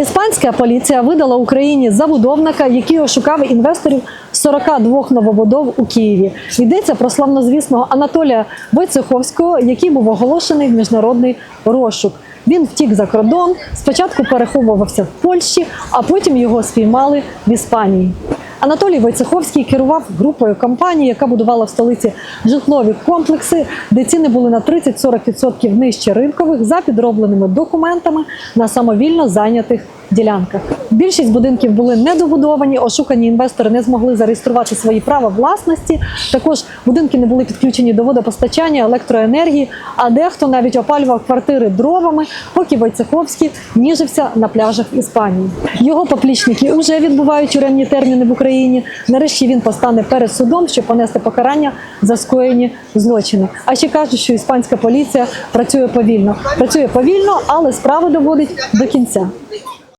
Іспанська поліція видала Україні забудовника, який ошукав інвесторів 42 новобудов у Києві. Йдеться про славнозвісного Анатолія Войцеховського, який був оголошений в міжнародний розшук. Він втік за кордон, спочатку переховувався в Польщі, а потім його спіймали в Іспанії. Анатолій Войцеховський керував групою компаній, яка будувала в столиці житлові комплекси, де ціни були на 30-40% нижче ринкових за підробленими документами на самовільно зайнятих ділянках. Більшість будинків були недобудовані, ошукані інвестори не змогли зареєструвати свої права власності. Також будинки не були підключені до водопостачання, електроенергії, а дехто навіть опалював квартири дровами, поки Войцеховський ніжився на пляжах Іспанії. Його поплічники вже відбувають тюремні терміни в Україні. Нарешті він постане перед судом, щоб понести покарання за скоєні злочини. А ще кажуть, що іспанська поліція працює повільно. Працює повільно, але справу доводить до кінця.